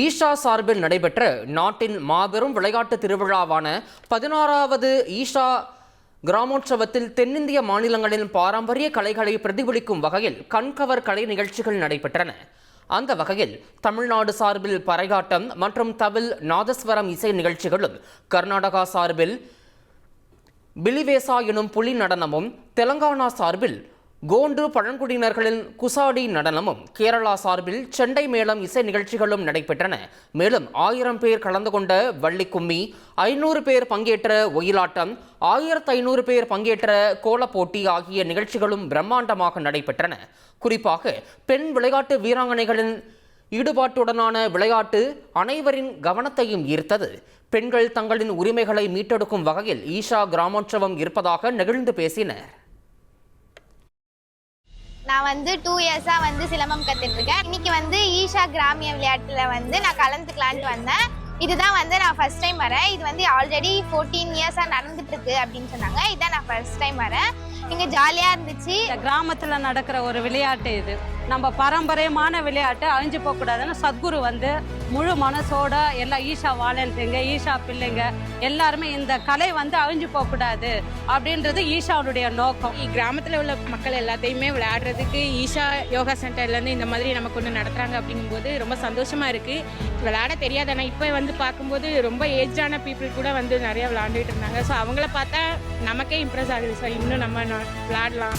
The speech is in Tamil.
ஈஷா சார்பில் நடைபெற்ற நாட்டின் மாபெரும் விளையாட்டு திருவிழாவான பதினாறாவது ஈஷா கிராமோற்சவத்தில் தென்னிந்திய மாநிலங்களின் பாரம்பரிய கலைகளை பிரதிபலிக்கும் வகையில் கண்கவர் கலை நிகழ்ச்சிகள் நடைபெற்றன. அந்த வகையில் தமிழ்நாடு சார்பில் பறையாட்டம் மற்றும் தவில் நாதஸ்வரம் இசை நிகழ்ச்சிகளும் கர்நாடகா சார்பில் பிலிவேசா எனும் புலி நடனமும் தெலங்கானா சார்பில் கோண்டு பழங்குடியினர்களின் குசாடி நடனமும் கேரளா சார்பில் செண்டை மேளம் இசை நிகழ்ச்சிகளும் நடைபெற்றன. மேலும் ஆயிரம் பேர் கலந்து கொண்ட வள்ளி கும்மி ஐநூறு பேர் பங்கேற்ற ஒயிலாட்டம் ஆயிரத்து ஐநூறு பேர் பங்கேற்ற கோலப்போட்டி ஆகிய நிகழ்ச்சிகளும் பிரம்மாண்டமாக நடைபெற்றன. குறிப்பாக பெண் விளையாட்டு வீராங்கனைகளின் ஈடுபாட்டுடனான விளையாட்டு அனைவரின் கவனத்தையும் ஈர்த்தது. பெண்கள் தங்களின் உரிமைகளை மீட்டெடுக்கும் வகையில் ஈஷா கிராமோற்சவம் இருப்பதாக நெகிழ்ந்து பேசினர். நான் வந்து டூ இயர்ஸாக வந்து சிலம்பம் கற்றுட்ருக்கேன் இன்றைக்கி இன்னைக்கு வந்து ஈஷா கிராமிய விளையாட்டில் வந்து நான் கலந்துக்கலான்ட்டு வந்தேன். இதுதான் வந்து நான் ஃபர்ஸ்ட் டைம் வரேன். இது வந்து ஆல்ரெடி ஃபோர்டீன் இயர்ஸாக நடந்துட்டுருக்கு அப்படின்னு சொன்னாங்க. இதான் நான் ஃபர்ஸ்ட் டைம் வரேன். இங்கே ஜாலியாக இருந்துச்சு. கிராமத்தில் நடக்கிற ஒரு விளையாட்டு இது. நம்ம பாரம்பரியமான விளையாட்டு அழிஞ்சு போகக்கூடாதுன்னு சத்குரு வந்து முழு மனசோட எல்லா ஈஷா வாலண்டிங்க ஈஷா பிள்ளைங்க எல்லாருமே இந்த கலை வந்து அழிஞ்சு போகக்கூடாது அப்படின்றது ஈஷாவுடைய நோக்கம். கிராமத்தில் உள்ள மக்கள் எல்லாத்தையுமே விளையாடுறதுக்கு ஈஷா யோகா சென்டர்லேருந்து இந்த மாதிரி நமக்கு ஒன்று நடத்துகிறாங்க அப்படிங்கும்போது ரொம்ப சந்தோஷமா இருக்கு. விளையாட தெரியாது. ஆனால் இப்போ வந்து பார்க்கும்போது ரொம்ப ஏஜான பீப்புள் கூட வந்து நிறைய விளையாண்டுட்டு இருந்தாங்க. ஸோ அவங்கள பார்த்தா நமக்கே இம்ப்ரெஸ் ஆகுது. சார் இன்னும் நம்ம விளையாடலாம்.